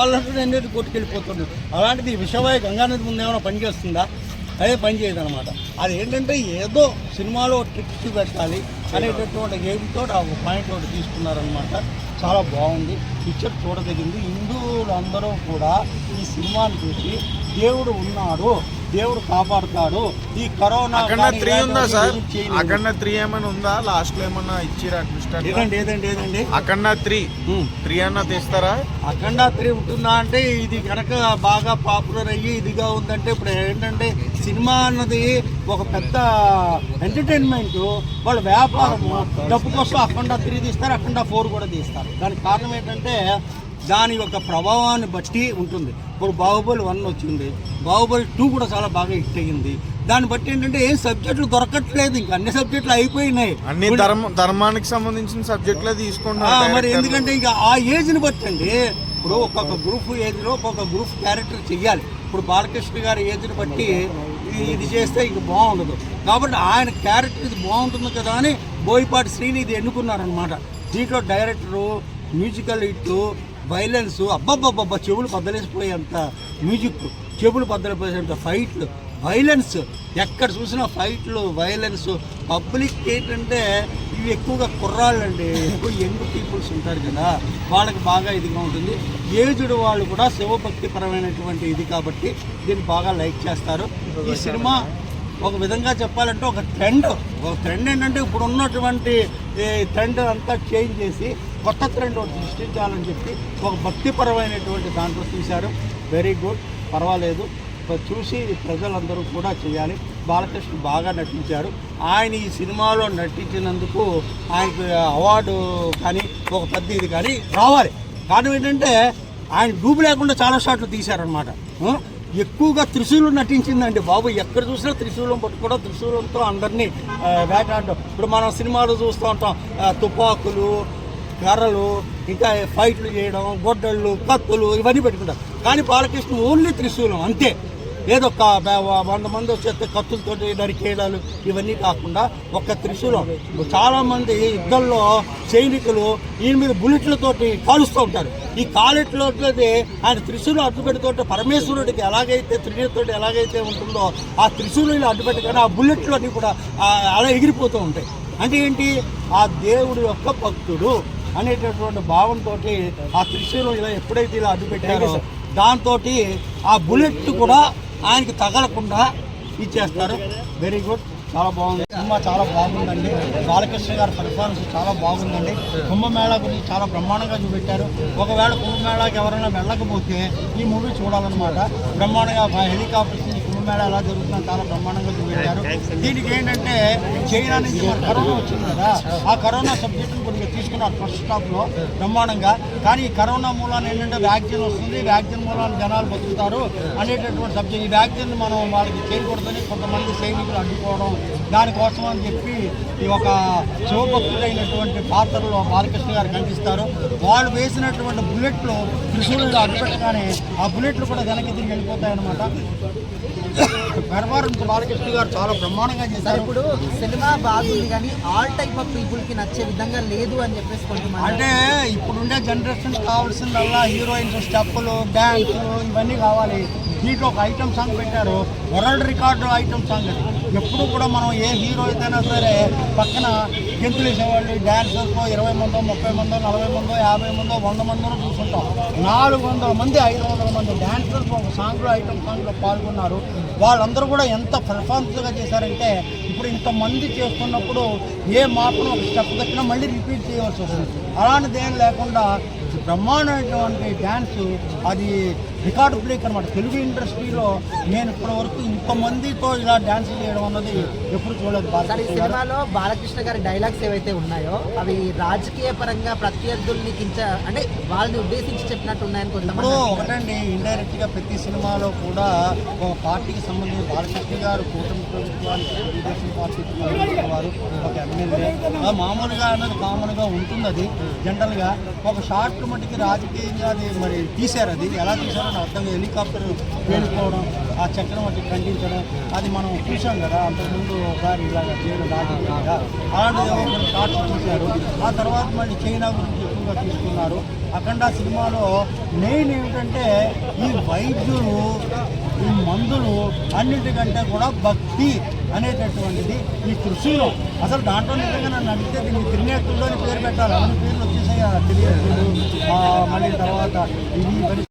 కావాలంటే అనేది కొట్టుకెళ్ళిపోతుంది అలాంటిది విషవాయు గంగా గంగానది ముందు ఏమైనా పనిచేస్తుందా అదే పని చేయదు అనమాట అది ఏంటంటే ఏదో సినిమాలో ట్రిక్స్ పెట్టాలి అనేటటువంటి గేమ్తో ఆ పాయింట్ ఒకటి తీసుకున్నారనమాట చాలా బాగుంది. పిక్చర్ చూడదగింది. హిందువులు అందరూ కూడా ఈ సినిమాని చూసి దేవుడు ఉన్నాడు. దేవుడు కాపాడుతాడు. ఈ కరోనా త్రీ ఉందా సార్. అక్కడ త్రీ ఏమైనా ఉందా? లాస్ట్లో ఏమన్నా ఇచ్చిరా ఏదండి ఏదండి ఏదండి? అక్కడ త్రీ. త్రీ అన్న తీస్తారా? అఖండ త్రీ ఉంటుందా అంటే ఇది కనుక బాగా పాపులర్ అయ్యి ఇదిగా ఉందంటే ఇప్పుడు ఏంటంటే సినిమా అన్నది ఒక పెద్ద ఎంటర్టైన్మెంట్ వాళ్ళ వ్యాపారము డబ్బు కోసం అఖండ త్రీ తీస్తారు అఖండ ఫోర్ కూడా తీస్తారు. దానికి కారణం ఏంటంటే దాని యొక్క ప్రభావాన్ని బట్టి ఉంటుంది. ఇప్పుడు బాహుబలి వన్ వచ్చింది. బాహుబలి టూ కూడా చాలా బాగా హిట్ అయ్యింది. దాన్ని బట్టి ఏంటంటే ఏ సబ్జెక్టులు దొరకట్లేదు. ఇంకా అన్ని సబ్జెక్టులు అయిపోయినాయి. అన్ని ధర్మ ధర్మానికి సంబంధించిన సబ్జెక్టులే ఆ, తీసుకుంటున్నారు మరి. ఎందుకంటే ఇక ఆ ఏజ్ని బట్టి అండి ఇప్పుడు ఒక్కొక్క గ్రూప్ ఏజ్లో ఒక్కొక్క గ్రూప్ క్యారెక్టర్ చెయ్యాలి. ఇప్పుడు బాలకృష్ణ గారి ఏజ్ని బట్టి ఇది- చేస్తే ఇంక బాగుండదు. కాబట్టి ఆయన క్యారెక్టర్ ఇది బాగుంటుంది కదా అని బోయపాటి శ్రీని ఇది ఎన్నుకున్నారనమాట దీంట్లో డైరెక్టరు మ్యూజికల్ హిట్ వైలెన్స్ అబ్బబ్బబ్బబ్బ చెవులు బద్దలేసిపోయేంత మ్యూజిక్ చెవులు బద్దలిపోయేంత ఫైట్లు వైలెన్స్ ఎక్కడ చూసినా ఫైట్లు వైలెన్స్ పబ్లిక్ ఏంటంటే ఇవి ఎక్కువగా కుర్రాళ్ళు అండి ఎక్కువ యంగ్ పీపుల్స్ ఉంటారు కదా వాళ్ళకి బాగా ఇదిగా ఉంటుంది. ఏజ్డ్ వాళ్ళు కూడా శివభక్తి పరమైనటువంటి ఇది కాబట్టి దీన్ని బాగా లైక్ చేస్తారు. ఈ సినిమా ఒక విధంగా చెప్పాలంటే ఒక ట్రెండ్ ఒక ట్రెండ్ ఏంటంటే ఇప్పుడు ఉన్నటువంటి ట్రెండ్ అంతా చేంజ్ చేసి కొత్త ట్రెండ్ ఒకటి సృష్టించాలని చెప్పి ఒక భక్తిపరమైనటువంటి దాంట్లో తీశారు వెరీ గుడ్ పర్వాలేదు. చూసి ప్రజలందరూ కూడా చేయాలి. బాలకృష్ణ బాగా నటించారు ఆయన ఈ సినిమాలో నటించినందుకు ఆయనకు అవార్డు కానీ ఒక పెద్ద ఇది కానీ రావాలి. కారణం ఏంటంటే ఆయన డూబు లేకుండా చాలా షాట్లు తీశారనమాట ఎక్కువగా త్రిశూలం నటించిందండి బాబు. ఎక్కడ చూసినా త్రిశూలం పట్టుకోవడం త్రిశూలంతో అందరినీ ఆ, వేటాడడం. ఇప్పుడు మనం సినిమాలు చూస్తూ ఉంటాం. తుపాకులు కర్రలు ఇంకా ఫైట్లు చేయడం గొడ్డళ్ళు కత్తులు ఇవన్నీ పెట్టుకుంటారు. కానీ బాలకృష్ణ ఓన్లీ త్రిశూలం అంతే. ఏదో ఒక వంద మంది వచ్చేస్తే కత్తులతోటి నరికేయడాలు ఇవన్నీ కాకుండా ఒక్క త్రిశూలం. చాలామంది యుద్ధంలో సైనికులు ఈయన మీద బుల్లెట్లతోటి కాలుస్తూ ఉంటారు. ఈ కాలెట్లతోటి ఆయన త్రిశూలం అడ్డుపెట్టుతోటి పరమేశ్వరుడికి ఎలాగైతే త్రినేతోటి ఎలాగైతే ఉంటుందో ఆ త్రిశూలం అడ్డుపెట్టగానే ఆ బుల్లెట్లు అన్నీ కూడా అలా ఎగిరిపోతూ ఉంటాయి. అంటే ఏంటి? ఆ దేవుడు యొక్క భక్తుడు. అనేటటువంటి భావంతో ఆ త్రిశూలం ఇలా ఎప్పుడైతే ఇలా అడ్డు పెట్టారో దాంతో ఆ బుల్లెట్ కూడా ఆయనకి తగలకుండా ఇచ్చేస్తారు. వెరీ గుడ్ చాలా బాగుంది. సినిమా చాలా బాగుందండి. బాలకృష్ణ గారి పెర్ఫార్మెన్స్ చాలా బాగుందండి. కుంభమేళా గురించి చాలా బ్రహ్మాండంగా చూపెట్టారు. ఒకవేళ కుంభమేళాకి ఎవరైనా వెళ్ళకపోతే ఈ మూవీ చూడాలన్నమాట. బ్రహ్మాండంగా హెలికాప్టర్స్ కుంభమేళ ఎలా జరుగుతుందో చాలా బ్రహ్మాండంగా చూపెట్టారు దీనికి ఏంటంటే చైనా నుంచి మన కరోనా వచ్చింది కదా ఆ కరోనా సబ్జెక్టును కొద్దిగా తీసుకున్నారు ఫస్ట్ స్టాప్లో బ్రహ్మాండంగా. కానీ ఈ కరోనా మూలాన ఏంటంటే వ్యాక్సిన్ వస్తుంది వ్యాక్సిన్ మూలాన జనాలు బతుకుతారు అనేటటువంటి సబ్జెక్ట్ ఈ వ్యాక్సిన్ మనం వాళ్ళకి చేయకూడదని కొంతమంది సైనికులు అడ్డుకోవడం దానికోసం అని చెప్పి ఈ ఒక శివభక్తుడైనటువంటి పాత్రలో బాలకృష్ణ గారు కనిపిస్తారు. వాళ్ళు వేసినటువంటి బుల్లెట్లు త్రిశూలు అడ్డుపెట్టగానే ఆ బుల్లెట్లు కూడా వెనక్కి తిరిగి వెళ్ళిపోతాయి పెర్ఫార్మెన్స్ బాలకృష్ణ గారు చాలా బ్రహ్మాండంగా చేశారు. ఇప్పుడు సినిమా బాగుంది కానీ ఆల్ టైప్ ఆఫ్ పీపుల్కి నచ్చే విధంగా లేదు అని చెప్పేసి కొంతమంది అంటే ఇప్పుడుండే జనరేషన్ కావాల్సిందల్లా హీరోయిన్స్ స్టెప్పులు డ్యాన్సులు ఇవన్నీ కావాలి. దీంట్లో ఒక ఐటమ్ సాంగ్ పెట్టారు. వరల్డ్ రికార్డు ఐటమ్ సాంగ్ అది. ఎప్పుడు కూడా మనం ఏ హీరో అయితేనా సరే పక్కన గెంతులు వేసేవాళ్ళు డ్యాన్సర్స్లో ఇరవై మందో ముప్పై మందో నలభై మందో యాభై మందో వంద మందో చూసుకుంటాం నాలుగు వందల మంది ఐదు వందల మంది డాన్సర్స్ ఒక సాంగ్లో ఐటమ్ సాంగ్లో పాల్గొన్నారు. వాళ్ళందరూ కూడా ఎంత పెర్ఫార్మెన్స్గా చేశారంటే ఇప్పుడు ఇంతమంది చేస్తున్నప్పుడు ఏ మార్పును ఒక స్టెప్ తగ్గినా మళ్ళీ రిపీట్ చేయవలసి వస్తుంది. అలాంటిది ఏం లేకుండా బ్రహ్మాండమైనటువంటి డ్యాన్స్ అది రికార్డు బ్రేక్ అనమాట తెలుగు ఇండస్ట్రీలో నేను ఇప్పటి వరకు ఇంతమందితో ఇలా డ్యాన్స్ చేయడం అన్నది ఎప్పుడు చూడలేదు. సార్ ఈ. సినిమాలో బాలకృష్ణ గారి డైలాగ్స్ ఏవైతే ఉన్నాయో అవి రాజకీయ పరంగా ప్రత్యర్థుల్ని కించ అంటే వాళ్ళని ఉద్దేశించి చెప్పినట్టు ఉన్నాయని కొంతమంది. ఒకటండి ఇండైరెక్ట్గా ప్రతి సినిమాలో కూడా ఒక పార్టీకి సంబంధించి బాలకృష్ణ గారు కూటమి ప్రభుత్వానికి తెలుగుదేశం పార్టీకి సంబంధించిన వారు ఒక ఎమ్మెల్యే. మామూలుగా అన్నది కామన్గా ఉంటుంది అది జనరల్గా ఒక షార్ట్ మటుకి రాజకీయంగా అది మరి తీశారు అది ఎలా తీశారో అని అర్థం హెలికాప్టర్ పేలిపోవడం ఆ చక్రం మట్టి ఖండించడం అది మనం చూసాం కదా అంతకుముందు ఒకసారి ఇలాగ చేయడం రాజకీయంగా అలాంటిది ఏవో కొన్ని షార్ట్స్ చూశారు ఆ తర్వాత మళ్ళీ చైనా గురించి ఎక్కువగా తీసుకున్నారు. అఖండ సినిమాలో మెయిన్ ఏమిటంటే ఈ వైద్యులు ఈ మందులు అన్నిటికంటే కూడా భక్తి అనేటటువంటిది ఈ కృషిలో అసలు దాంట్లో నిజంగా నన్ను అడిగితే దీన్ని త్రినేత్రుడు పేరు పెట్టాలి. అన్ని పేర్లు వచ్చేసాయి తెలియదు మళ్ళీ తర్వాత ఇది